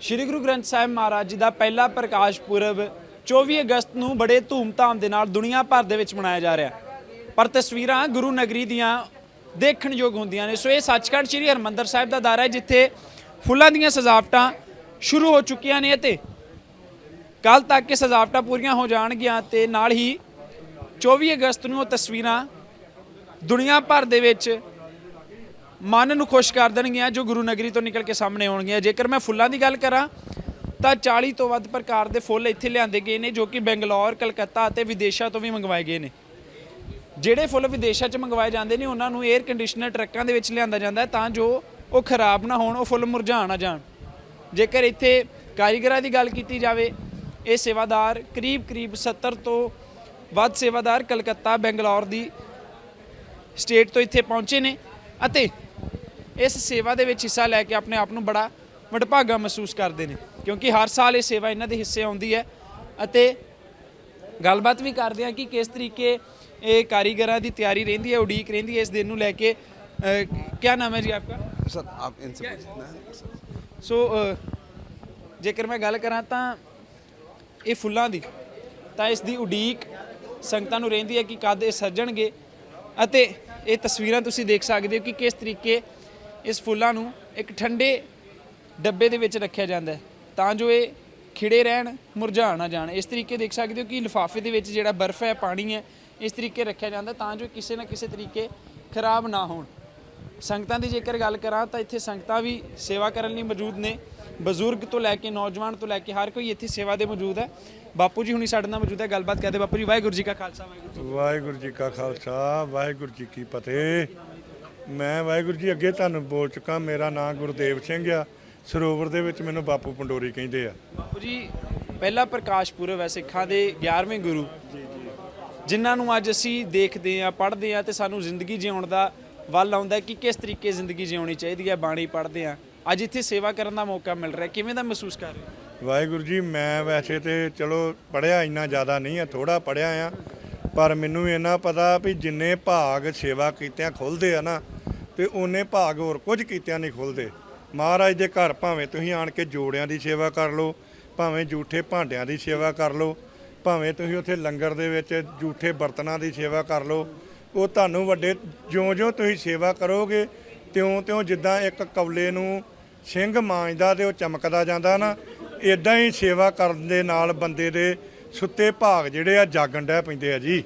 ਸ੍ਰੀ ਗੁਰੂ ਗ੍ਰੰਥ ਸਾਹਿਬ ਮਹਾਰਾਜ ਜੀ ਦਾ ਪਹਿਲਾ ਪ੍ਰਕਾਸ਼ ਪੁਰਬ 24 ਅਗਸਤ ਨੂੰ ਬੜੇ ਧੂਮ-ਧਾਮ ਦੇ ਨਾਲ ਦੁਨੀਆ ਭਰ ਦੇ ਵਿੱਚ ਮਨਾਇਆ ਜਾ ਰਿਹਾ ਪਰ ਤਸਵੀਰਾਂ ਗੁਰੂ ਨਗਰੀ ਦੀਆਂ ਦੇਖਣਯੋਗ ਹੁੰਦੀਆਂ ਨੇ। ਸੋ ਇਹ ਸੱਚਖੰਡ ਸ੍ਰੀ ਹਰਮੰਦਰ ਸਾਹਿਬ ਦਾ ਦਾਰਾ ਹੈ, ਜਿੱਥੇ ਫੁੱਲਾਂ ਦੀਆਂ ਸਜਾਵਟਾਂ ਸ਼ੁਰੂ ਹੋ ਚੁੱਕੀਆਂ ਨੇ ਅਤੇ ਕੱਲ ਤੱਕ ਇਹ ਸਜਾਵਟਾਂ ਪੂਰੀਆਂ ਹੋ ਜਾਣਗੀਆਂ ਤੇ ਨਾਲ ਹੀ 24 ਅਗਸਤ ਨੂੰ ਉਹ ਤਸਵੀਰਾਂ ਦੁਨੀਆ ਭਰ ਦੇ ਵਿੱਚ ਮਨ ਨੂੰ ਖੁਸ਼ ਕਰ ਦੇਣਗੀਆਂ, ਜੋ ਗੁਰੂ ਨਗਰੀ ਤੋਂ ਨਿਕਲ ਕੇ ਸਾਹਮਣੇ ਆਉਣਗੀਆਂ। ਜੇਕਰ ਮੈਂ ਫੁੱਲਾਂ ਦੀ ਗੱਲ ਕਰਾਂ, ਤਾਂ 40 ਤੋਂ ਵੱਧ ਪ੍ਰਕਾਰ ਦੇ ਫੁੱਲ ਇੱਥੇ ਲਿਆਂਦੇ ਗਏ ਨੇ, ਜੋ ਕਿ ਬੰਗਲੌਰ, ਕਲਕੱਤਾ ਅਤੇ ਵਿਦੇਸ਼ਾਂ ਤੋਂ ਵੀ ਮੰਗਵਾਏ ਗਏ ਨੇ। ਜਿਹੜੇ ਫੁੱਲ ਵਿਦੇਸ਼ਾਂ 'ਚ ਮੰਗਵਾਏ ਜਾਂਦੇ ਨੇ, ਉਹਨਾਂ ਨੂੰ 에ਅਰ ਕੰਡੀਸ਼ਨਰ ਟਰੱਕਾਂ ਦੇ ਵਿੱਚ ਲਿਆਂਦਾ ਜਾਂਦਾ ਤਾਂ ਜੋ ਉਹ ਖਰਾਬ ਨਾ ਹੋਣ, ਉਹ ਫੁੱਲ ਮੁਰਝਾ ਨਾ ਜਾਣ। ਜੇਕਰ ਇੱਥੇ ਕਾਰੀਗਰਾਂ ਦੀ ਗੱਲ ਕੀਤੀ ਜਾਵੇ, ਇਹ ਸੇਵਾਦਾਰ ਕਰੀਬ ਕਰੀਬ 70 ਤੋਂ ਵੱਧ ਸੇਵਾਦਾਰ ਕਲਕੱਤਾ, ਬੰਗਲੌਰ ਦੀ ਸਟੇਟ ਤੋਂ ਇੱਥੇ ਪਹੁੰਚੇ ਨੇ ਅਤੇ ਇਸ ਸੇਵਾ ਦੇ ਵਿੱਚ ਹਿੱਸਾ ਲੈ ਕੇ ਆਪਣੇ ਆਪ ਨੂੰ ਬੜਾ ਵਡਭਾਗਾ ਮਹਿਸੂਸ ਕਰਦੇ ਨੇ ਕਿਉਂਕਿ ਹਰ ਸਾਲ ਇਹ ਸੇਵਾ ਇਹਨਾਂ ਦੇ ਹਿੱਸੇ ਆਉਂਦੀ ਹੈ ਅਤੇ ਗੱਲਬਾਤ ਵੀ ਕਰਦੇ ਆ ਕਿ ਕਿਸ ਤਰੀਕੇ ਇਹ ਕਾਰੀਗਰਾਂ ਦੀ ਤਿਆਰੀ ਰਹਿੰਦੀ ਹੈ ਉਡੀਕ ਰਹਿੰਦੀ ਹੈ ਇਸ ਦਿਨ ਨੂੰ ਲੈ ਕੇ। ਕੀ ਨਾਮ ਹੈ ਜੀ ਆਪਕਾ? ਆਪ ਸੋ ਜੇਕਰ ਮੈਂ ਗੱਲ ਕਰਾਂ ਤਾਂ ਇਹ ਫੁੱਲਾਂ ਦੀ ਤਾਂ ਇਸ ਦੀ ਉਡੀਕ ਸੰਗਤਾਂ ਨੂੰ ਰਹਿੰਦੀ ਹੈ ਕਿ ਕਦ ਇਹ ਸੱਜਣਗੇ ਅਤੇ ਇਹ ਤਸਵੀਰਾਂ ਤੁਸੀਂ ਦੇਖ ਸਕਦੇ ਹੋ ਕਿ ਕਿਸ ਤਰੀਕੇ ਇਸ ਫੁੱਲਾਂ ਨੂੰ ਇੱਕ ਠੰਡੇ ਡੱਬੇ ਦੇ ਵਿੱਚ ਰੱਖਿਆ ਜਾਂਦਾ ਹੈ ਤਾਂ ਜੋ ਇਹ ਖਿੜੇ ਰਹਿਣ ਮੁਰਝਾ ਨਾ ਜਾਣ। ਇਸ ਤਰੀਕੇ ਦੇਖ ਸਕਦੇ ਹੋ ਕਿ ਲਿਫਾਫੇ ਦੇ ਵਿੱਚ ਜਿਹੜਾ ਬਰਫ਼ ਹੈ, ਪਾਣੀ ਹੈ, ਇਸ ਤਰੀਕੇ ਰੱਖਿਆ ਜਾਂਦਾ ਤਾਂ ਜੋ ਕਿਸੇ ਨਾ ਕਿਸੇ ਤਰੀਕੇ ਖਰਾਬ ਨਾ ਹੋਣ। ਸੰਗਤਾਂ ਦੀ ਜੇਕਰ ਗੱਲ ਕਰਾਂ ਤਾਂ ਇੱਥੇ ਸੰਗਤਾਂ ਵੀ ਸੇਵਾ ਕਰਨ ਲਈ ਮੌਜੂਦ ਨੇ। ਬਜ਼ੁਰਗ ਤੋਂ ਲੈ ਕੇ ਨੌਜਵਾਨ ਤੋਂ ਲੈ ਕੇ ਹਰ ਕੋਈ ਇੱਥੇ ਸੇਵਾ ਦੇ ਮੌਜੂਦ ਹੈ। ਬਾਪੂ ਜੀ ਹੁਣੀ ਸਾਡੇ ਨਾਲ ਮੌਜੂਦ ਹੈ, ਗੱਲਬਾਤ ਕਰਦੇ ਬਾਪੂ ਜੀ, ਵਾਹਿਗੁਰੂ ਜੀ ਕਾ ਖਾਲਸਾ, ਵਾਹਿਗੁਰੂ ਜੀ ਵਾਹਿਗੁਰੂ ਜੀ ਕਾ ਖਾਲਸਾ, ਵਾਹਿਗੁਰੂ ਜੀ ਕੀ ਫਤਿਹ। ਮੈਂ ਵਾਹਿਗੁਰੂ ਜੀ ਅੱਗੇ ਤੁਹਾਨੂੰ ਬੋਲ ਚੁੱਕਾ ਮੇਰਾ ਨਾਮ ਗੁਰਦੇਵ ਸਿੰਘ ਆ। ਸਰੋਵਰ ਦੇ ਵਿੱਚ ਮੈਨੂੰ ਬਾਪੂ ਪੰਡੋਰੀ ਕਹਿੰਦੇ ਆ। ਬਾਪੂ ਜੀ ਪਹਿਲਾ ਪ੍ਰਕਾਸ਼ ਪੁਰਬ ਹੈ ਸਿੱਖਾਂ ਦੇ 11ਵੇਂ ਗੁਰੂ। ਜਿਨ੍ਹਾਂ ਨੂੰ ਅੱਜ ਅਸੀਂ ਦੇਖਦੇ ਆ ਪੜ੍ਹਦੇ ਆ ਤੇ ਸਾਨੂੰ ਜ਼ਿੰਦਗੀ ਜਿਉਣ ਦਾ ਵੱਲ ਆਉਂਦਾ ਕਿ ਕਿਸ ਤਰੀਕੇ ਜ਼ਿੰਦਗੀ ਜਿਉਣੀ ਚਾਹੀਦੀ ਹੈ ਬਾਣੀ ਪੜ੍ਹਦੇ ਆ ਅੱਜ ਇੱਥੇ ਸੇਵਾ ਕਰਨ ਦਾ ਮੌਕਾ ਮਿਲ ਰਿਹਾ ਕਿਵੇਂ ਦਾ ਮਹਿਸੂਸ ਕਰ ਰਹੇ ਹੋ? ਵਾਹਿਗੁਰੂ ਜੀ ਮੈਂ ਵੈਸੇ ਤੇ ਚਲੋ ਪੜਿਆ ਇੰਨਾ ਜ਼ਿਆਦਾ ਨਹੀਂ ਆ ਥੋੜਾ ਪੜਿਆ ਆ। ਪਰ ਮੈਨੂੰ ਇਹਨਾਂ ਪਤਾ ਵੀ ਜਿੰਨੇ ਭਾਗ ਸੇਵਾ ਕੀਤਿਆਂ ਖੁੱਲਦੇ ਆ ਨਾ ਤੇ ਉਹਨੇ ਭਾਗ ਹੋਰ ਕੁਝ ਕੀਤਿਆਂ ਨਹੀਂ ਖੁੱਲਦੇ। ਮਹਾਰਾਜ ਦੇ ਘਰ ਭਾਵੇਂ ਤੁਸੀਂ ਆਣ ਕੇ ਜੋੜਿਆਂ ਦੀ ਸੇਵਾ ਕਰ ਲਓ, ਭਾਵੇਂ ਜੂਠੇ ਭਾਂਡਿਆਂ ਦੀ ਸੇਵਾ ਕਰ ਲਓ, ਭਾਵੇਂ ਤੁਸੀਂ ਉੱਥੇ ਲੰਗਰ ਦੇ ਵਿੱਚ ਜੂਠੇ ਬਰਤਨਾਂ ਦੀ ਸੇਵਾ ਕਰ ਲਓ, ਉਹ ਤੁਹਾਨੂੰ ਵੱਡੇ ਜਿਉਂ-ਜਿਉਂ ਤੁਸੀਂ ਸੇਵਾ ਕਰੋਗੇ, ਤਿਉਂ-ਤਿਉਂ ਜਿੱਦਾਂ ਇੱਕ ਕਵਲੇ ਨੂੰ ਸਿੰਘ ਮਾਂਜਦਾ ਤੇ ਉਹ ਚਮਕਦਾ ਜਾਂਦਾ ਨਾ ਇਦਾਂ ਹੀ ਸੇਵਾ ਕਰਨ ਦੇ ਨਾਲ ਬੰਦੇ ਦੇ ਸੁੱਤੇ ਭਾਗ ਜਿਹੜੇ ਆ ਜਾਗਣ ਡੈ ਪੈਂਦੇ ਆ ਜੀ।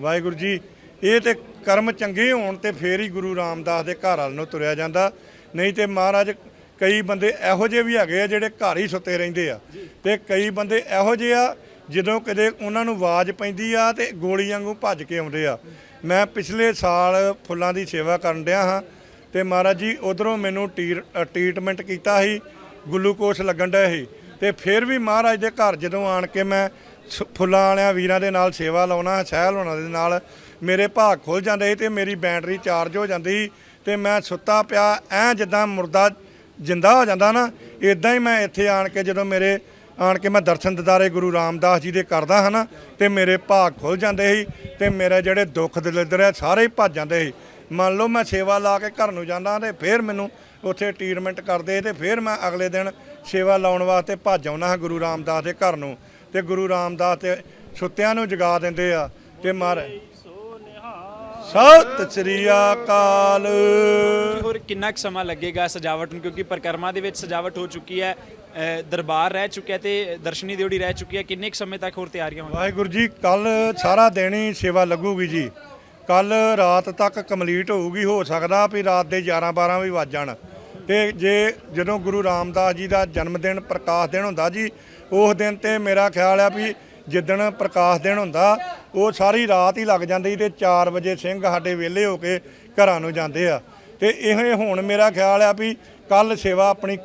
ਵਾਹਿਗੁਰੂ ਜੀ, ਇਹ ਤੇ ਕਰਮ ਚੰਗੇ ਹੋਣ ਤੇ ਫੇਰ ਹੀ ਗੁਰੂ ਰਾਮਦਾਸ ਦੇ ਘਰ ਵੱਲ ਨੂੰ ਤੁਰਿਆ ਜਾਂਦਾ। ਨਹੀਂ ਤੇ ਮਹਾਰਾਜ, ਕਈ ਬੰਦੇ ਇਹੋ ਜਿਹੇ ਵੀ ਹੈਗੇ ਆ ਜਿਹੜੇ ਘਰ ਹੀ ਸੁੱਤੇ ਰਹਿੰਦੇ ਆ। ਤੇ ਕਈ ਬੰਦੇ ਇਹੋ ਜਿਹੇ ਆ, ਜਦੋਂ ਕਦੇ ਉਹਨਾਂ ਨੂੰ ਆਵਾਜ਼ ਪੈਂਦੀ ਆ ਤੇ ਗੋਲੀ ਵਾਂਗੂ ਭੱਜ ਕੇ ਆਉਂਦੇ ਆ। ਮੈਂ ਪਿਛਲੇ ਸਾਲ ਫੁੱਲਾਂ ਦੀ ਸੇਵਾ ਕਰਨ ਡਿਆ ਹਾਂ ਤੇ ਮਹਾਰਾਜ ਜੀ, ਉਧਰੋਂ ਮੈਨੂੰ ਟੀਰ- ਟ੍ਰੀਟਮੈਂਟ ਕੀਤਾ ਸੀ ਗਲੂਕੋਸ ਲੱਗਣ ਡਿਆ ਸੀ। ਤੇ ਫਿਰ ਵੀ ਮਹਾਰਾਜ ਦੇ ਘਰ ਜਦੋਂ ਆਣ ਕੇ ਮੈਂ ਸ- ਫੁੱਲਾਂ ਵਾਲਿਆਂ, ਵੀਰਾਂ ਦੇ ਨਾਲ ਸੇਵਾ ਲਾਉਣਾ ਸਹਿਲ ਹੋਣਾ ਦੇ ਨਾਲ ਮੇਰੇ ਭਾਗ ਖੁੱਲ ਜਾਂਦੇ ਸੀ ਤੇ ਮੇਰੀ ਬੈਟਰੀ ਚਾਰਜ ਹੋ ਜਾਂਦੀ ਸੀ ਤੇ ਮੈਂ ਸੁੱਤਾ ਪਿਆ, ਐ ਜਿੱਦਾਂ ਮੁਰਦਾ ਜਿੰਦਾ ਹੋ ਜਾਂਦਾ ਨਾ ਇਦਾਂ ਹੀ ਮੈਂ ਇੱਥੇ ਆਣ ਕੇ ਜਦੋਂ ਮੇਰੇ, ਆਣ ਕੇ ਮੈਂ ਦਰਸ਼ਨ ਦਿਦਾਰੇ ਗੁਰੂ ਰਾਮਦਾਸ ਜੀ ਦੇ ਕਰਦਾ ਹਾਂ ਨਾ, ਤੇ ਮੇਰੇ ਭਾਗ ਖੁੱਲ ਜਾਂਦੇ ਸੀ ਤੇ ਮੇਰੇ ਜਿਹੜੇ ਦੁੱਖ ਦਲਿੱਦਰ ਹੈ ਸਾਰੇ ਹੀ ਭੱਜ ਜਾਂਦੇ ਸੀ। ਮੰਨ ਲਓ ਮੈਂ ਸੇਵਾ ਲਾ ਕੇ ਘਰ ਨੂੰ ਜਾਂਦਾ ਤੇ ਫਿਰ ਮੈਨੂੰ ਉੱਥੇ ਟ੍ਰੀਟਮੈਂਟ ਕਰਦੇ ਤੇ ਫਿਰ ਮੈਂ ਅਗਲੇ ਦਿਨ ਸੇਵਾ ਲਾਉਣ ਵਾਸਤੇ ਭੱਜ ਆਉਣਾ ਹਾਂ ਗੁਰੂ ਰਾਮਦਾਸ ਦੇ ਘਰ ਨੂੰ। ਤੇ ਗੁਰੂ ਰਾਮਦਾਸ ਤੇ ਸੁੱਤਿਆਂ ਨੂੰ ਜਗਾ ਦਿੰਦੇ ਆ ਤੇ ਮਰ ਸਤਿ ਸ੍ਰੀ ਅਕਾਲ। ਹੋਰ ਕਿੰਨਾ ਕੁ ਸਮਾਂ ਲੱਗੇਗਾ ਸਜਾਵਟ ਨੂੰ? ਕਿਉਂਕਿ ਪ੍ਰਕਰਮਾ ਦੇ ਵਿੱਚ ਸਜਾਵਟ ਹੋ ਚੁੱਕੀ ਹੈ ਅ, ਦਰਬਾਰ ਰਹਿ ਚੁੱਕਿਆ ਤੇ ਦਰਸ਼ਨੀ ਦਿਉੜੀ ਰਹਿ ਚੁੱਕੀ ਹੈ। ਕਿੰਨੇ ਕੁ ਸਮੇਂ ਤੱਕ ਹੋਰ ਤਿਆਰੀਆਂ ਹੋਣਗੀਆਂ ਵਾਹਿਗੁਰੂ ਜੀ ਕੱਲ ਸਾਰਾ ਦਿਨ ਹੀ ਸੇਵਾ ਲੱਗੂਗੀ ਜੀ। ਕੱਲ ਰਾਤ ਤੱਕ ਕੰਪਲੀਟ ਹੋਊਗੀ ਹੋ ਸਕਦਾ ਵੀ ਰਾਤ ਦੇ 11 12 ਵੀ ਵੱਜ ਜਾਣ। ਤੇ ਜੇ ਜਦੋਂ ਗੁਰੂ ਰਾਮਦਾਸ ਜੀ ਦਾ ਜਨਮ ਦਿਨ ਪ੍ਰਕਾਸ਼ ਦਿਨ ਹੁੰਦਾ ਜੀ ਉਸ ਦਿਨ ਤੇ ਮੇਰਾ ਖਿਆਲ ਆ ਵੀ ਜਿੱਦਣ ਪ੍ਰਕਾਸ਼ ਦਿਨ ਹੁੰਦਾ ਉਹ ਸਾਰੀ ਰਾਤ ਹੀ ਲੱਗ ਜਾਂਦੀ ਤੇ 4 ਵਜੇ ਸਿੰਘ ਸਾਡੇ ਵਿਹਲੇ ਹੋ ਕੇ ਘਰਾਂ ਨੂੰ ਜਾਂਦੇ ਆ। ਤੇ ਇਹ ਹੁਣ ਮੇਰਾ ਖਿਆਲ ਆ ਵੀ ਕੱਲ ਸੇਵਾ ਆਪਣੀ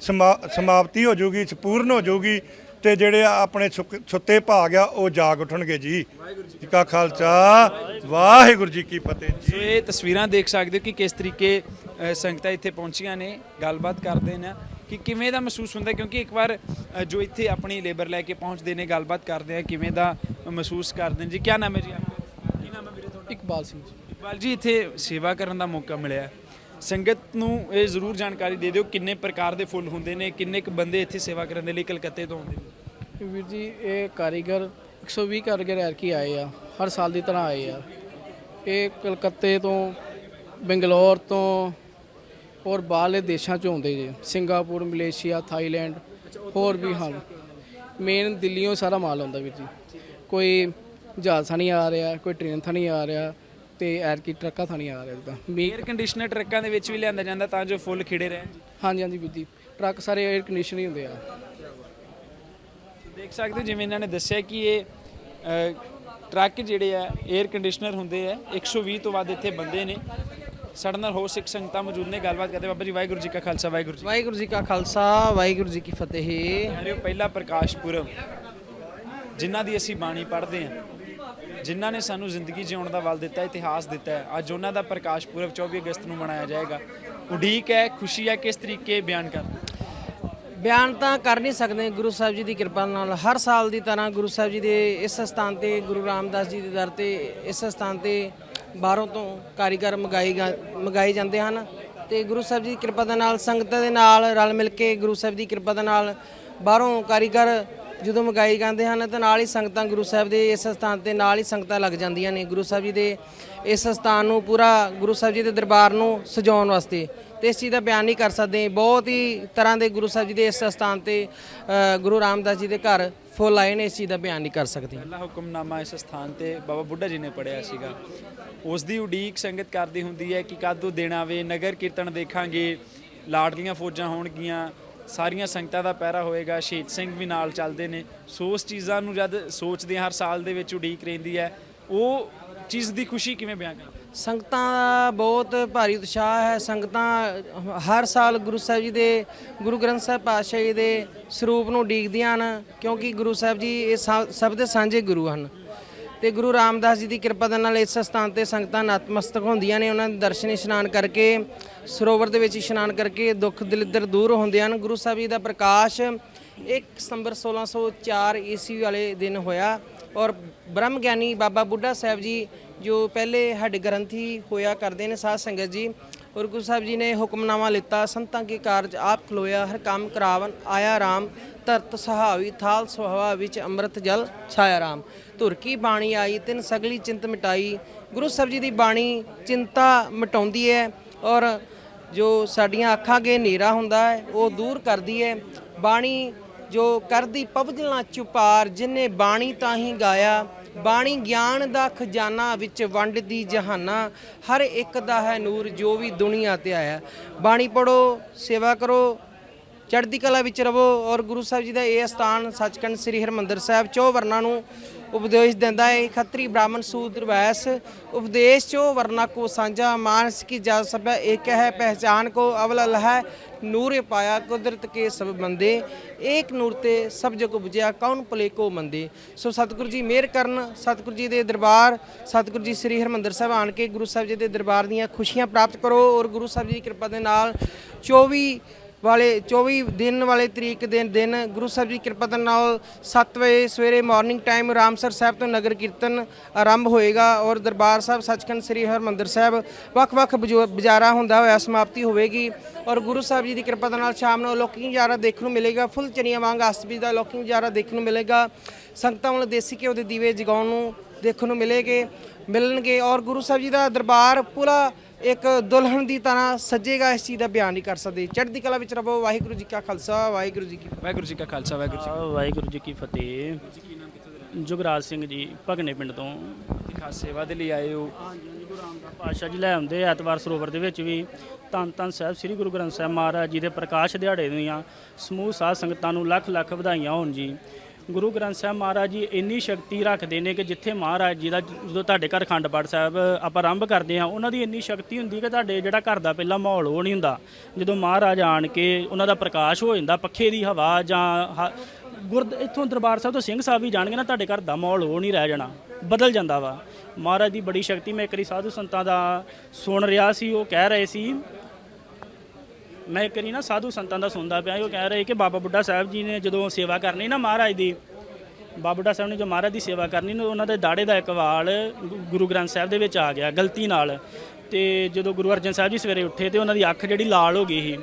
ਸਮਾ- ਸਮਾਪਤੀ ਹੋ ਜਾਊਗੀ ਸੰਪੂਰਨ ਹੋ ਜਾਊਗੀ ਤੇ ਜਿਹੜੇ ਆ ਆਪਣੇ ਸੁੱਕ- ਸੁੱਤੇ ਭਾਗ ਆ ਉਹ ਜਾਗ ਉੱਠਣਗੇ ਜੀ। ਜੀ ਕਾ ਖਾਲਸਾ ਵਾਹਿਗੁਰੂ ਜੀ ਕੀ ਫਤਿਹ ਜੀ। ਸੋ ਇਹ ਤਸਵੀਰਾਂ ਦੇਖ ਸਕਦੇ ਹੋ ਕਿ ਕਿਸ ਤਰੀਕੇ ਸੰਗਤਾਂ ਇੱਥੇ ਪਹੁੰਚੀਆਂ ਨੇ ਗੱਲਬਾਤ ਕਰਦੇ ਨੇ। ਕਿ ਕਿਵੇਂ ਦਾ ਮਹਿਸੂਸ ਹੁੰਦਾ? ਕਿਉਂਕਿ ਇੱਕ ਵਾਰ ਜੋ ਇੱਥੇ ਆਪਣੀ ਲੇਬਰ ਲੈ ਕੇ ਪਹੁੰਚਦੇ ਨੇ ਗੱਲਬਾਤ ਕਰਦੇ ਆ ਕਿਵੇਂ ਦਾ ਮਹਿਸੂਸ ਕਰਦੇ ਨੇ ਜੀ? ਕੀ ਨਾਮ ਹੈ ਜੀ ਆਪਕਾ? ਕੀ ਨਾਮ ਹੈ ਵੀਰੇ ਤੁਹਾਡਾ? ਇਕਬਾਲ ਸਿੰਘ ਜੀ। ਇਕਬਾਲ ਜੀ ਇੱਥੇ ਸੇਵਾ ਕਰਨ ਦਾ ਮੌਕਾ ਮਿਲਿਆ ਸੰਗਤ ਨੂੰ ਇਹ ਜ਼ਰੂਰ ਜਾਣਕਾਰੀ ਦੇ ਦਿਓ ਕਿੰਨੇ ਪ੍ਰਕਾਰ ਦੇ ਫੁੱਲ ਹੁੰਦੇ ਨੇ ਕਿੰਨੇ ਕੁ ਬੰਦੇ ਇੱਥੇ ਸੇਵਾ ਕਰਨ ਦੇ ਲਈ ਕਲਕੱਤੇ ਤੋਂ ਆਉਂਦੇ ਨੇ। ਵੀਰ ਜੀ ਇਹ ਕਾਰੀਗਰ 120 ਕਾਰੀਗਰ ਐਰਕੀ ਆਏ ਆ ਹਰ ਸਾਲ ਦੀ ਤਰ੍ਹਾਂ ਆਏ ਆ। ਇਹ ਕਲਕੱਤੇ ਤੋਂ ਬੰਗਲੌਰ ਤੋਂ ਔਰ ਬਾਹਰਲੇ ਦੇਸ਼ਾਂ ਚੋਂ ਆਉਂਦੇ ਜੇ ਸਿੰਗਾਪੁਰ ਮਲੇਸ਼ੀਆ ਥਾਈਲੈਂਡ ਹੋਰ ਵੀ ਹਨ ਮੇਨ ਦਿੱਲੀੋਂ ਸਾਰਾ ਮਾਲ ਆਉਂਦਾ ਵੀਰ ਜੀ। ਕੋਈ ਜਹਾਜ਼ ਥਾਣੀ ਆ ਰਿਹਾ ਕੋਈ ਟ੍ਰੇਨ ਨਹੀਂ ਆ ਰਿਹਾ ਤੇ ਐਰ ਕੀ ਟਰੱਕਾਂ ਨਹੀਂ ਆ ਰਿਹਾ ਜਿੱਦਾਂ। ਮੀ- ਕੰਡੀਸ਼ਨਰ ਟਰੱਕਾਂ ਦੇ ਵਿੱਚ ਵੀ ਲਿਆਂਦਾ ਜਾਂਦਾ ਤਾਂ ਜੋ ਫੁੱਲ ਖਿੜੇ ਰਹਿਣ ਹਾਂਜੀ ਹਾਂਜੀ ਵੀਰ ਜੀ। ਟਰੱਕ ਸਾਰੇ 에ਅਰ ਕੰਡੀਸ਼ਨ ਹੀ ਹੁੰਦੇ ਆ। ਦੇਖ ਸਕਦੇ ਹੋ ਜਿਵੇਂ ਇਹਨਾਂ ਨੇ ਦੱਸਿਆ ਕਿ ਇਹ ਟਰੱਕ ਜਿਹੜੇ ਆ ਏਅਰ ਕੰਡੀਸ਼ਨਰ ਹੁੰਦੇ ਆ 120 ਤੋਂ ਵੱਧ ਇੱਥੇ ਬੰਦੇ ਨੇ। ਸਾਡੇ ਨਾਲ ਹੋਰ ਸਿੱਖ ਸੰਗਤਾਂ ਮੌਜੂਦ ਨੇ ਗੱਲਬਾਤ ਕਰਦੇ ਬਾਬਾ ਜੀ ਵਾਹਿਗੁਰੂ ਜੀ ਕਾ ਖਾਲਸਾ ਵਾਹਿਗੁਰੂ ਜੀ ਵਾਹਿਗੁਰੂ ਜੀ ਕਾ ਖਾਲਸਾ ਵਾਹਿਗੁਰੂ ਜੀ ਕੀ ਫਤਿਹ। ਪਿਆਰਿਓ ਪਹਿਲਾ ਪ੍ਰਕਾਸ਼ ਪੁਰਬ ਜਿਨ੍ਹਾਂ ਦੀ ਅਸੀਂ ਬਾਣੀ ਪੜ੍ਹਦੇ ਹਾਂ ਜਿਨ੍ਹਾਂ ਨੇ ਸਾਨੂੰ ਜ਼ਿੰਦਗੀ ਜਿਉਣ ਦਾ ਵੱਲ ਦਿੱਤਾ ਇਤਿਹਾਸ ਦਿੱਤਾ ਹੈ। ਅੱਜ ਉਹਨਾਂ ਦਾ ਪ੍ਰਕਾਸ਼ ਪੁਰਬ 24 ਅਗਸਤ ਨੂੰ ਮਨਾਇਆ ਜਾਏਗਾ। ਉਡੀਕ ਹੈ ਖੁਸ਼ੀ ਹੈ ਕਿਸ ਤਰੀਕੇ ਬਿਆਨ ਕਰ ਬਿਆਨ ਤਾਂ ਕਰ ਨਹੀਂ ਸਕਦੇ ਗੁਰੂ ਸਾਹਿਬ ਜੀ ਦੀ ਕਿਰਪਾ ਨਾਲ। ਹਰ ਸਾਲ ਦੀ ਤਰ੍ਹਾਂ ਗੁਰੂ ਸਾਹਿਬ ਜੀ ਦੇ ਇਸ ਸਥਾਨ ਤੇ ਗੁਰੂ ਰਾਮਦਾਸ ਜੀ ਦੇ ਦਰ ਤੇ ਇਸ ਸਥਾਨ ਤੇ ਬਾਹਰੋਂ ਤੋਂ ਕਾਰੀਗਰ ਮੰਗਾਈ ਗਾ- ਮੰਗਾਏ ਜਾਂਦੇ ਹਨ ਤੇ ਗੁਰੂ ਸਾਹਿਬ ਜੀ ਦੀ ਕਿਰਪਾ ਦੇ ਨਾਲ, ਸੰਗਤਾਂ ਦੇ ਨਾਲ ਰਲ ਮਿਲ ਕੇ ਗੁਰੂ ਸਾਹਿਬ ਦੀ ਕਿਰਪਾ ਦੇ ਨਾਲ ਬਾਹਰੋਂ ਕਾਰੀਗਰ ਜਦੋਂ ਮੰਗਾਏ ਜਾਂਦੇ ਹਨ ਤਾਂ ਨਾਲ ਹੀ ਸੰਗਤਾਂ ਗੁਰੂ ਸਾਹਿਬ ਦੇ ਇਸ ਸਥਾਨ ਤੇ ਨਾਲ ਹੀ ਸੰਗਤਾਂ ਲੱਗ ਜਾਂਦੀਆਂ ਨੇ। ਗੁਰੂ ਸਾਹਿਬ ਜੀ ਦੇ ਇਸ ਸਥਾਨ ਨੂੰ ਪੂਰਾ ਗੁਰੂ ਸਾਹਿਬ ਜੀ ਦੇ ਦਰਬਾਰ ਨੂੰ ਸਜਾਉਣ ਵਾਸਤੇ। ਤੇ ਇਸ ਚੀਜ਼ ਦਾ ਬਿਆਨ ਨਹੀਂ ਕਰ ਸਕਦੇ। ਬਹੁਤ ਹੀ ਤਰ੍ਹਾਂ ਦੇ ਗੁਰੂ ਸਾਹਿਬ ਜੀ ਦੇ ਇਸ ਸਥਾਨ ਤੇ ਗੁਰੂ ਰਾਮਦਾਸ ਜੀ ਦੇ ਘਰ ਫੁੱਲ ਆਏ ਨੇ। ਇਸ ਚੀਜ਼ ਦਾ ਬਿਆਨ ਨਹੀਂ ਕਰ ਸਕਦੇ। ਪਹਿਲਾ ਹੁਕਮਨਾਮਾ ਇਸ ਸਥਾਨ ਤੇ ਬਾਬਾ ਬੁੱਢਾ ਜੀ ਨੇ ਪੜਿਆ ਸੀਗਾ। ਉਸ ਦੀ ਉਡੀਕ ਸੰਗਤ ਕਰਦੀ ਹੁੰਦੀ ਹੈ ਕਿ ਕਦੋਂ ਦੇਣਾ ਆਵੇ, ਨਗਰ ਕੀਰਤਨ ਦੇਖਾਂਗੇ, ਲਾਡਲੀਆਂ ਫੌਜਾਂ ਹੋਣਗੀਆਂ ਸਾਰੀਆਂ ਸੰਗਤਾਂ ਦਾ ਪਹਿਰਾ ਹੋਏਗਾ ਸ਼ਹੀਦ ਸਿੰਘ ਵੀ ਨਾਲ ਚੱਲਦੇ ਨੇ। ਸੋ ਉਸ ਚੀਜ਼ਾਂ ਨੂੰ ਜਦ ਸੋਚਦੇ ਹਾਂ, ਹਰ ਸਾਲ ਦੇ ਵਿੱਚ ਉਡੀਕ ਰਹਿੰਦੀ ਹੈ ਉਹ ਚੀਜ਼ ਦੀ ਖੁਸ਼ੀ ਕਿਵੇਂ ਬਿਆਨ ਕਰਦੇ ਸੰਗਤਾਂ ਦਾ ਬਹੁਤ ਭਾਰੀ ਉਤਸ਼ਾਹ ਹੈ। ਸੰਗਤਾਂ ਹਰ ਸਾਲ ਗੁਰੂ ਸਾਹਿਬ ਜੀ ਦੇ ਗੁਰੂ ਗ੍ਰੰਥ ਸਾਹਿਬ ਪਾਤਸ਼ਾਹ ਜੀ ਦੇ ਸਰੂਪ ਨੂੰ ਉਡੀਕਦੀਆਂ ਹਨ ਕਿਉਂਕਿ ਗੁਰੂ ਸਾਹਿਬ ਜੀ ਇਹ ਸਭ ਦੇ ਸਾਂਝੇ ਗੁਰੂ ਹਨ। ਤੇ ਗੁਰੂ ਰਾਮਦਾਸ ਜੀ ਦੀ ਕਿਰਪਾ ਦੇ ਨਾਲ ਇਸ ਸਥਾਨ ਤੇ ਸੰਗਤਾਂ ਨਤਮਸਤਕ ਹੁੰਦੀਆਂ ਨੇ। ਉਹਨਾਂ ਦੇ ਦਰਸ਼ਨ ਇਸ਼ਨਾਨ ਕਰਕੇ, ਸਰੋਵਰ ਦੇ ਵਿੱਚ ਇਸ਼ਨਾਨ ਕਰਕੇ ਦੁੱਖ ਦਲਿੱਦਰ ਦੂਰ ਹੁੰਦੇ ਹਨ। ਗੁਰੂ ਸਾਹਿਬ ਜੀ ਦਾ ਪ੍ਰਕਾਸ਼ 1 ਸਤੰਬਰ 1604 ਈਸਵੀ ਵਾਲੇ ਦਿਨ ਹੋਇਆ ਔਰ ਬ੍ਰਹਮ ਗਿਆਨੀ ਬਾਬਾ ਬੁੱਢਾ ਸਾਹਿਬ ਜੀ ਜੋ ਪਹਿਲੇ ਸਾਡੇ ਗ੍ਰੰਥੀ ਹੋਇਆ ਕਰਦੇ ਨੇ ਸਾਧ ਸੰਗਤ ਜੀ ਔਰ ਗੁਰੂ ਸਾਹਿਬ ਜੀ ਨੇ ਹੁਕਮਨਾਮਾ ਲਿੱਤਾ, ਸੰਤਾਂ ਕੇ ਕਾਰਜ ਆਪ ਖਲੋਇਆ, ਹਰ ਕੰਮ ਕਰਾਵਨ, ਆਇਆ ਰਾਮ, ਧਰਤ ਸਹਾਵੀ, ਥਾਲ ਸੁਹਾਵਾ ਵਿੱਚ ਅੰਮ੍ਰਿਤ ਜਲ ਛਾਇਆ ਰਾਮ। ਧੁਰ ਕੀ ਬਾਣੀ ਆਈ, ਤਿੰਨ ਸਗਲੀ ਚਿੰਤ ਮਿਟਾਈ। ਗੁਰੂ ਸਾਹਿਬ ਜੀ ਦੀ ਬਾਣੀ ਚਿੰਤਾ ਮਿਟਾਉਂਦੀ ਹੈ ਔਰ ਜੋ ਸਾਡੀਆਂ ਅੱਖਾਂ ਅੱਗੇ ਹਨੇਰਾ ਹੁੰਦਾ ਹੈ, ਉਹ ਦੂਰ ਕਰਦੀ ਹੈ। ਬਾਣੀ ਜੋ ਕਰਦੀ, ਪਵਜਲਾਂ ਚੁਪਾਰ ਜਿਨੇ ਬਾਣੀ ਤਾਂ ਹੀ ਗਾਇਆ ਬਾਣੀ ਗਿਆਨ ਦਾ ਖਜ਼ਾਨਾ ਵਿੱਚ ਵੰਡਦੀ ਜਹਾਨਾ ਹਰ ਇੱਕ ਦਾ ਹੈ ਨੂਰ ਜੋ ਵੀ ਦੁਨੀਆ ਤੇ ਆਇਆ। ਬਾਣੀ ਪੜੋ ਸੇਵਾ ਕਰੋ, ਚੜ੍ਹਦੀ ਕਲਾ ਵਿੱਚ ਰਵੋ ਔਰ ਗੁਰੂ ਸਾਹਿਬ ਜੀ ਦਾ ਇਹ ਸਥਾਨ ਸੱਚਖੰਡ ਸ੍ਰੀ ਹਰਿਮੰਦਰ ਸਾਹਿਬ ਚੋ ਵਰਨਾ ਨੂੰ ਉਪਦੇਸ਼ ਦਿੰਦਾ ਹੈ। ਖੱਤਰੀ ਬ੍ਰਾਹਮਣ ਸੂਦਰ ਵੈਸ ਉਪਦੇਸ਼ ਚੋ ਵਰਨਾ ਕੋ ਸਾਂਝਾ ਮਾਨਸ ਕੀ ਜਾ ਸਭੈ ਏਕ ਹੈ, ਪਹਿਚਾਨ ਕੋ ਅਵਲ ਅਲ ਹੈ, ਨੂਰ ਪਾਇਆ ਕੁਦਰਤ ਕੇ ਸਭ ਬੰਦੇ ਏਕ ਨੂਰ ਤੇ ਸਭ ਜਗ ਬੁਝਿਆ ਕੌਣ ਭਲੇ ਕੋ ਮੰਦੇ? ਸੋ ਸਤਿਗੁਰੂ ਜੀ ਮਿਹਰ ਕਰਨ, ਸਤਿਗੁਰੂ ਜੀ ਦੇ ਦਰਬਾਰ, ਸਤਿਗੁਰੂ ਜੀ ਸ੍ਰੀ ਹਰਿਮੰਦਰ ਸਾਹਿਬ ਆਣ ਕੇ ਗੁਰੂ ਸਾਹਿਬ ਜੀ ਦੇ ਦਰਬਾਰ ਦੀਆਂ ਖੁਸ਼ੀਆਂ ਪ੍ਰਾਪਤ ਕਰੋ ਔਰ ਗੁਰੂ ਸਾਹਿਬ ਜੀ ਦੀ ਕਿਰਪਾ ਦੇ ਨਾਲ 24 ਵਾਲੇ 24 ਦਿਨ ਵਾਲੇ ਤਰੀਕ ਦੇ ਦਿਨ ਗੁਰੂ ਸਾਹਿਬ ਜੀ ਦੀ ਕਿਰਪਾ ਦੇ ਨਾਲ 7 ਵਜੇ ਸਵੇਰੇ ਮਾਰਨਿੰਗ ਟਾਈਮ ਰਾਮਸਰ ਸਾਹਿਬ ਤੋਂ ਨਗਰ ਕੀਰਤਨ ਆਰੰਭ ਹੋਏਗਾ ਔਰ ਦਰਬਾਰ ਸਾਹਿਬ ਸੱਚਖੰਡ ਸ੍ਰੀ ਹਰਮੰਦਰ ਸਾਹਿਬ ਵੱਖ-ਵੱਖ ਬਜੋ- ਬਾਜ਼ਾਰਾਂ ਹੁੰਦਾ ਹੋਇਆ ਸਮਾਪਤੀ ਹੋਵੇਗੀ ਔਰ ਗੁਰੂ ਸਾਹਿਬ ਜੀ ਦੀ ਕਿਰਪਾ ਦੇ ਨਾਲ ਸ਼ਾਮ ਨੂੰ ਲੋਕਿੰਗ ਨਜ਼ਾਰਾ ਦੇਖਣ ਨੂੰ ਮਿਲੇਗਾ, ਫੁੱਲ ਚਣੀਆਂ ਵਾਂਗ ਅਸਤਬੀ ਦਾ ਲੋਕਿੰਗ ਨਜ਼ਾਰਾ ਦੇਖਣ ਨੂੰ ਮਿਲੇਗਾ, ਸੰਗਤਾਂ ਵੱਲੋਂ ਦੇਸੀ ਘਿਓ ਦੇ ਦੀਵੇ ਜਗਾਉਣ ਨੂੰ ਦੇਖਣ ਨੂੰ ਮਿਲੇਗੇ ਮਿਲਣਗੇ ਔਰ ਗੁਰੂ ਸਾਹਿਬ ਜੀ ਦਾ ਦਰਬਾਰ ਪੂਰਾ ਇੱਕ ਦੁਲਹਨ ਦੀ ਤਰ੍ਹਾਂ ਸਜੇਗਾ ਇਸ ਚੀਜ਼ ਦਾ ਬਿਆਨ ਨਹੀਂ ਕਰ ਸਕਦੇ। ਚੜ੍ਹਦੀ ਕਲਾ ਵਿੱਚ ਰਹੋ ਵਾਹਿਗੁਰੂ ਜੀ ਕਾ ਖਾਲਸਾ ਵਾਹਿਗੁਰੂ ਜੀ ਕੀ ਫਤਿਹ। ਵਾਹਿਗੁਰੂ ਜੀ ਕਾ ਖਾਲਸਾ ਵਾਹਿਗੁਰੂ ਜੀ ਆ, ਵਾਹਿਗੁਰੂ ਜੀ ਕੀ ਫਤਿਹ। ਜੁਗਰਾਜ ਸਿੰਘ ਜੀ ਭਗਨੇ ਪਿੰਡ ਤੋਂ। ਕੀ ਖਾਸ ਸੇਵਾ ਦੇ ਲਈ ਆਏ ਹੋ? ਹਾਂਜੀ ਹਾਂਜੀ ਗੁਰੂ ਰਾਮਦਾਸ ਪਾਤਸ਼ਾਹ ਜੀ ਲੈ ਆਉਂਦੇ ਐਤਵਾਰ ਸਰੋਵਰ ਦੇ ਵਿੱਚ ਵੀ। ਧੰਨ ਧੰਨ ਸਾਹਿਬ ਸ੍ਰੀ ਗੁਰੂ ਗ੍ਰੰਥ ਸਾਹਿਬ ਮਹਾਰਾਜ ਜੀ ਦੇ ਪ੍ਰਕਾਸ਼ ਦਿਹਾੜੇ ਦੀਆਂ ਸਮੂਹ ਸਾਧ ਸੰਗਤਾਂ ਨੂੰ ਲੱਖ ਲੱਖ ਵਧਾਈਆਂ ਹੋਣ ਜੀ। ਗੁਰੂ ਗ੍ਰੰਥ ਸਾਹਿਬ ਮਹਾਰਾਜ ਜੀ ਇੰਨੀ ਸ਼ਕਤੀ ਰੱਖਦੇ ਨੇ ਕਿ ਜਿੱਥੇ ਮਹਾਰਾਜ ਜੀ ਦਾ ਜਦੋਂ ਤੁਹਾਡੇ ਘਰ ਅਖੰਡ ਪਾਠ ਸਾਹਿਬ ਆਪਾਂ ਆਰੰਭ ਕਰਦੇ ਹਾਂ, ਉਹਨਾਂ ਦੀ ਇੰਨੀ ਸ਼ਕਤੀ ਹੁੰਦੀ ਕਿ ਤੁਹਾਡੇ ਜਿਹੜਾ ਘਰ ਦਾ ਪਹਿਲਾ ਮਾਹੌਲ ਉਹ ਨਹੀਂ ਹੁੰਦਾ। ਜਦੋਂ ਮਹਾਰਾਜ ਆਣ ਕੇ ਉਹਨਾਂ ਦਾ ਪ੍ਰਕਾਸ਼ ਹੋ ਜਾਂਦਾ, ਪੱਖੇ ਦੀ ਹਵਾ ਜਾਂ ਹ- ਗੁਰਦ, ਇੱਥੋਂ ਦਰਬਾਰ ਸਾਹਿਬ ਤੋਂ ਸਿੰਘ ਸਾਹਿਬ ਵੀ ਜਾਣਗੇ ਨਾ, ਤੁਹਾਡੇ ਘਰ ਦਾ ਮਾਹੌਲ ਉਹ ਨਹੀਂ ਰਹਿ ਜਾਣਾ, ਬਦਲ ਜਾਂਦਾ ਵਾ। ਮਹਾਰਾਜ ਦੀ ਬੜੀ ਸ਼ਕਤੀ, ਮੈਂ ਇੱਕ ਵਾਰੀ ਸਾਧੂ ਸੰਤਾਂ ਦਾ ਸੁਣ ਰਿਹਾ ਸੀ, ਉਹ ਕਹਿ ਰਹੇ ਸੀ ਮੈਂ ਇੱਕ ਵਾਰੀ ਨਾ ਸਾਧੂ ਸੰਤਾਂ ਦਾ ਸੁਣਦਾ ਪਿਆ ਸੀ, ਉਹ ਕਹਿ ਰਹੇ ਕਿ ਬਾਬਾ ਬੁੱਢਾ ਸਾਹਿਬ ਜੀ ਨੇ ਜਦੋਂ ਸੇਵਾ ਕਰਨੀ ਨਾ ਮਹਾਰਾਜ ਦੀ ਬਾਬਾ ਬੁੱਢਾ ਸਾਹਿਬ ਨੇ ਜੋ ਮਹਾਰਾਜ ਦੀ ਸੇਵਾ ਕਰਨੀ ਨਾ ਉਹਨਾਂ ਦੇ ਦਾੜੇ ਦਾ ਇੱਕ ਵਾਲ ਗੁਰੂ ਗ੍ਰੰਥ ਸਾਹਿਬ ਦੇ ਵਿੱਚ ਆ ਗਿਆ ਗਲਤੀ ਨਾਲ। ਤੇ ਜਦੋਂ ਗੁਰੂ ਅਰਜਨ ਸਾਹਿਬ ਜੀ ਸਵੇਰੇ ਉੱਠੇ ਤੇ ਉਹਨਾਂ ਦੀ ਅੱਖ ਜਿਹੜੀ ਲਾਲ ਹੋ ਗਈ ਸੀ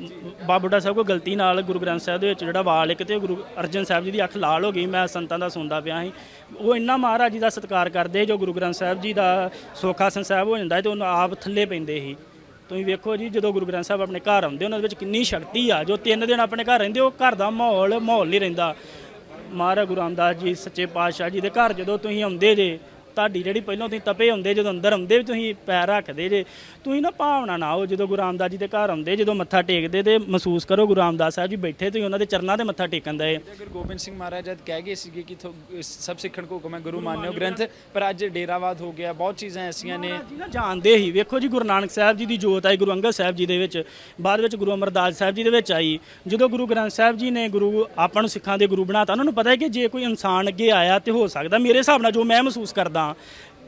ਬਾਬਾ ਬੁੱਢਾ ਸਾਹਿਬ ਕੋ ਗਲਤੀ ਨਾਲ ਗੁਰੂ ਗ੍ਰੰਥ ਸਾਹਿਬ ਦੇ ਵਿੱਚ ਜਿਹੜਾ ਵਾਲ ਇੱਕ ਤੇ ਗੁਰੂ ਅਰਜਨ ਸਾਹਿਬ ਜੀ ਦੀ ਅੱਖ ਲਾਲ ਹੋ ਗਈ ਮੈਂ ਸੰਤਾਂ ਦਾ ਸੁਣਦਾ ਪਿਆ ਸੀ। ਉਹ ਇੰਨਾ ਮਹਾਰਾਜ ਜੀ ਦਾ ਸਤਿਕਾਰ ਕਰਦੇ ਜੋ ਗੁਰੂ ਗ੍ਰੰਥ ਸਾਹਿਬ ਜੀ ਦਾ ਸੋਖਾਸਨ ਸਾਹਿਬ ਹੋ ਜਾਂਦਾ ਹੈ ਤੇ ਉਹਨਾਂ ਆਪ ਥੱਲੇ ਪੈਂਦੇ ਸੀ। ਤੁਸੀਂ ਵੇਖੋ ਜੀ, ਜਦੋਂ ਗੁਰੂ ਗ੍ਰੰਥ ਸਾਹਿਬ ਆਪਣੇ ਘਰ ਆਉਂਦੇ, ਉਹਨਾਂ ਦੇ ਵਿੱਚ ਕਿੰਨੀ ਸ਼ਕਤੀ ਆ। ਜੋ ਤਿੰਨ ਦਿਨ ਆਪਣੇ ਘਰ ਰਹਿੰਦੇ, ਉਹ ਘਰ ਦਾ ਮਾਹੌਲ ਮਾਹੌਲ ਨਹੀਂ ਰਹਿੰਦਾ। ਮਹਾਰਾਜ ਗੁਰੂ ਰਾਮਦਾਸ ਜੀ, ਸੱਚੇ ਪਾਤਸ਼ਾਹ ਜੀ ਦੇ ਘਰ ਜਦੋਂ ਤੁਸੀਂ ਆਉਂਦੇ ਜੇ ਤੁਹਾਡੀ ਜਿਹੜੀ ਪਹਿਲਾਂ ਤੁਸੀਂ ਤਪੇ ਹੁੰਦੇ ਜਦੋਂ ਅੰਦਰ ਆਉਂਦੇ ਵੀ ਤੁਸੀਂ ਪੈਰ ਰੱਖਦੇ ਜੇ ਤੁਸੀਂ ਨਾ ਭਾਵਨਾ ਨਾ ਹੋ ਜਦੋਂ ਗੁਰੂ ਰਾਮਦਾਸ ਜੀ ਦੇ ਘਰ ਆਉਂਦੇ ਜਦੋਂ ਮੱਥਾ ਟੇਕਦੇ ਤੇ ਮਹਿਸੂਸ ਕਰੋ ਗੁਰੂ ਰਾਮਦਾਸ ਸਾਹਿਬ ਜੀ ਬੈਠੇ ਤੁਸੀਂ ਉਹਨਾਂ ਦੇ ਚਰਨਾਂ ਤੇ ਮੱਥਾ ਟੇਕਣ ਦੇ ਗੁਰੂ ਗੋਬਿੰਦ ਸਿੰਘ ਮਹਾਰਾਜ ਜਦ ਕਹਿ ਗਏ ਸੀਗੇ ਕਿ ਸਭ ਸਿੱਖਣ ਕੋ ਹੁਕਮ ਹੈ ਗੁਰੂ ਮਾਨਿਓ ਗ੍ਰੰਥ ਪਰ ਅੱਜ ਡੇਰਾਵਾਦ ਹੋ ਗਿਆ ਬਹੁਤ ਚੀਜ਼ਾਂ ਐਸੀਆਂ ਨਾ ਜਾਣਦੇ ਹੀ ਵੇਖੋ ਜੀ ਗੁਰੂ ਨਾਨਕ ਸਾਹਿਬ ਜੀ ਦੀ ਜੋਤ ਆਈ ਗੁਰੂ ਅੰਗਦ ਸਾਹਿਬ ਜੀ ਦੇ ਵਿੱਚ ਬਾਅਦ ਵਿੱਚ ਗੁਰੂ ਅਮਰਦਾਸ ਸਾਹਿਬ ਜੀ ਦੇ ਵਿੱਚ ਆਈ। ਜਦੋਂ ਗੁਰੂ ਗ੍ਰੰਥ ਸਾਹਿਬ ਜੀ ਨੇ ਗੁਰੂ ਆਪਾਂ ਨੂੰ ਸਿੱਖਾਂ ਦੇ ਗੁਰੂ ਬਣਾਤਾ ਉਹਨਾਂ ਨੂੰ ਪਤਾ ਹੈ ਕਿ ਜੇ ਕੋਈ ਇਨਸਾਨ ਅੱਗੇ ਆਇਆ ਤੇ ਹੋ ਸਕਦਾ ਮੇਰੇ ਹਿਸਾਬ ਨਾਲ ਜੋ ਮੈਂ ਮਹਿਸੂਸ ਕਰਦਾ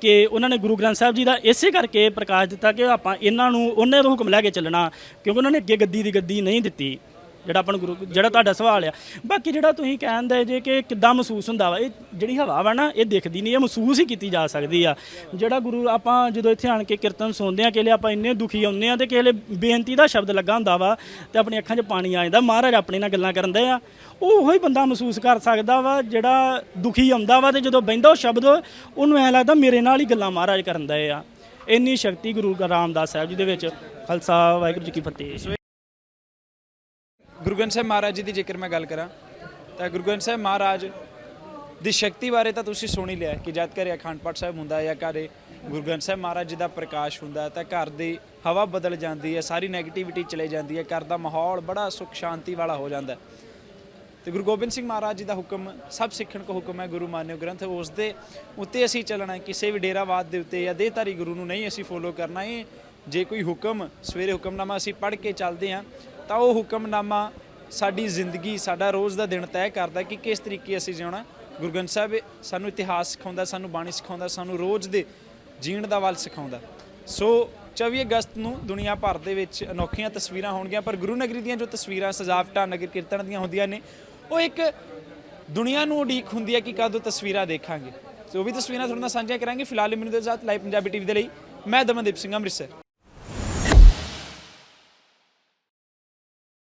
ਕਿ ਉਹਨਾਂ ਨੇ ਗੁਰੂ ਗ੍ਰੰਥ ਸਾਹਿਬ ਜੀ ਦਾ ਇਸੇ ਕਰਕੇ ਪ੍ਰਕਾਸ਼ ਦਿੱਤਾ ਕਿ ਆਪਾਂ ਇਹਨਾਂ ਨੂੰ, ਉਹਨਾਂ ਤੋਂ ਹੁਕਮ ਲੈ ਕੇ ਚੱਲਣਾ, ਕਿਉਂਕਿ ਉਹਨਾਂ ਨੇ ਅੱਗੇ ਗੱਦੀ ਦੀ ਗੱਦੀ ਨਹੀਂ ਦਿੱਤੀ। ਜਿਹੜਾ ਆਪਾਂ ਨੂੰ ਗੁਰੂ ਜਿਹੜਾ ਤੁਹਾਡਾ ਸਵਾਲ ਆ। ਬਾਕੀ ਜਿਹੜਾ ਤੁਸੀਂ ਕਹਿੰਦੇ ਜੇ ਕਿ ਕਿੱਦਾਂ ਮਹਿਸੂਸ ਹੁੰਦਾ ਵਾ, ਇਹ ਜਿਹੜੀ ਹਵਾ ਵਾ ਨਾ, ਇਹ ਦਿਖਦੀ ਨਹੀਂ, ਇਹ ਮਹਿਸੂਸ ਹੀ ਕੀਤੀ ਜਾ ਸਕਦੀ ਆ। ਜਿਹੜਾ ਗੁਰੂ ਆਪਾਂ ਜਦੋਂ ਇੱਥੇ ਆਣ ਕੇ ਕੀਰਤਨ ਸੁਣਦੇ ਆ ਕਿ ਆਪਾਂ ਇੰਨੇ ਦੁਖੀ ਆਉਂਦੇ ਆ ਤੇ ਕਿਸੇ ਵੇਲੇ ਬੇਨਤੀ ਦਾ ਸ਼ਬਦ ਲੱਗਾ ਹੁੰਦਾ ਵਾ ਤੇ ਆਪਣੀ ਅੱਖਾਂ 'ਚ ਪਾਣੀ ਆ ਜਾਂਦਾ, ਮਹਾਰਾਜ ਆਪਣੇ ਨਾਲ ਗੱਲਾਂ ਕਰਨ ਆ। ਉਹ ਉਹੋ ਹੀ ਬੰਦਾ ਮਹਿਸੂਸ ਕਰ ਸਕਦਾ ਵਾ, ਜਿਹੜਾ ਦੁਖੀ ਆਉਂਦਾ ਵਾ ਤੇ ਜਦੋਂ ਬਹਿੰਦਾ ਉਹ ਸ਼ਬਦ, ਉਹਨੂੰ ਐ ਲੱਗਦਾ ਮੇਰੇ ਨਾਲ ਹੀ ਗੱਲਾਂ ਮਹਾਰਾਜ ਕਰਨ ਦੇ ਆ। ਇੰਨੀ ਸ਼ਕਤੀ ਗੁਰੂ ਰਾਮਦਾਸ ਸਾਹਿਬ ਜੀ ਦੇ ਵਿੱਚ। ਖਾਲਸਾ, ਵਾਹਿਗੁਰੂ ਜੀ ਕੀ ਫਤਿਹ। ਗੁਰੂ ਗ੍ਰੰਥ ਸਾਹਿਬ ਮਹਾਰਾਜ ਜੀ ਦੀ ਜੇਕਰ ਮੈਂ ਗੱਲ ਕਰਾਂ, ਤਾਂ ਗੁਰੂ ਗ੍ਰੰਥ ਸਾਹਿਬ ਮਹਾਰਾਜ ਦੀ ਸ਼ਕਤੀ ਬਾਰੇ ਤਾਂ ਤੁਸੀਂ ਸੁਣ ਹੀ ਲਿਆ ਕਿ ਜਦ ਘਰੇ ਅਖੰਡ ਪਾਠ ਸਾਹਿਬ ਹੁੰਦਾ ਜਾਂ ਘਰੇ ਗੁਰੂ ਗ੍ਰੰਥ ਸਾਹਿਬ ਮਹਾਰਾਜ ਜੀ ਦਾ ਪ੍ਰਕਾਸ਼ ਹੁੰਦਾ ਤਾਂ ਘਰ ਦੀ ਹਵਾ ਬਦਲ ਜਾਂਦੀ ਹੈ, ਸਾਰੀ 네ਗੇਟਿਵਿਟੀ ਚਲੇ ਜਾਂਦੀ ਹੈ, ਘਰ ਦਾ ਮਾਹੌਲ ਬੜਾ ਸੁਖ ਸ਼ਾਂਤੀ ਵਾਲਾ ਹੋ ਜਾਂਦਾ ਹੈ। ਤੇ ਗੁਰੂ ਗੋਬਿੰਦ ਸਿੰਘ ਮਹਾਰਾਜ ਜੀ ਦਾ ਹੁਕਮ, ਸਭ ਸਿੱਖਣ ਕੋ ਹੁਕਮ ਹੈ, ਗੁਰੂ ਮਾਨਿਓ ਗ੍ਰੰਥ, ਉਸ ਦੇ ਉੱਤੇ ਅਸੀਂ ਚੱਲਣਾ ਕਿਸੇ ਵੀ ਡੇਰਾਵਾਦ ਦੇ ਉੱਤੇ ਜਾਂ ਦੇਹਧਾਰੀ ਗੁਰੂ ਨੂੰ ਨਹੀਂ ਅਸੀਂ ਫੋਲੋ ਕਰਨਾ ਇਹ ਜੇ ਕੋਈ ਹੁਕਮ, ਸਵੇਰੇ ਹੁਕਮਨਾਮਾ ਅਸੀਂ ਪੜ੍ਹ ਕੇ ਚੱਲਦੇ ਹਾਂ ਤਾਂ ਉਹ ਹੁਕਮਨਾਮਾ ਸਾਡੀ ਜ਼ਿੰਦਗੀ, ਸਾਡਾ ਰੋਜ਼ ਦਾ ਦਿਨ ਤੈਅ ਕਰਦਾ ਕਿ ਕਿਸ ਤਰੀਕੇ ਅਸੀਂ ਜਿਉਣਾ। ਗੁਰੂ ਗ੍ਰੰਥ ਸਾਹਿਬ ਸਾਨੂੰ ਇਤਿਹਾਸ ਸਿਖਾਉਂਦਾ, ਸਾਨੂੰ ਬਾਣੀ ਸਿਖਾਉਂਦਾ, ਸਾਨੂੰ ਰੋਜ਼ ਦੇ ਜੀਣ ਦਾ ਵੱਲ ਸਿਖਾਉਂਦਾ। ਸੋ 24 ਅਗਸਤ ਨੂੰ ਦੁਨੀਆ ਭਰ ਦੇ ਵਿੱਚ ਅਨੋਖੀਆਂ ਤਸਵੀਰਾਂ ਹੋਣਗੀਆਂ, ਪਰ ਗੁਰੂ ਨਗਰੀ ਦੀਆਂ ਜੋ ਤਸਵੀਰਾਂ, ਸਜਾਵਟਾਂ, ਨਗਰ ਕੀਰਤਨ ਦੀਆਂ ਹੁੰਦੀਆਂ ਨੇ, ਉਹ ਇੱਕ ਦੁਨੀਆ ਨੂੰ ਉਡੀਕ ਹੁੰਦੀ ਹੈ ਕਿ ਕਦੋਂ ਤਸਵੀਰਾਂ ਦੇਖਾਂਗੇ। ਸੋ ਉਹ ਵੀ ਤਸਵੀਰਾਂ ਤੁਹਾਡੇ ਨਾਲ ਸਾਂਝੀਆਂ ਕਰਾਂਗੇ। ਫਿਲਹਾਲ ਮੈਨੂੰ ਦੇ ਸਾਥ ਲਾਈਵ ਪੰਜਾਬੀ ਟੀਵੀ ਦੇ ਲਈ, ਮੈਂ ਦਮਨਦੀਪ ਸਿੰਘ ਅੰਮ੍ਰਿਤਸਰ।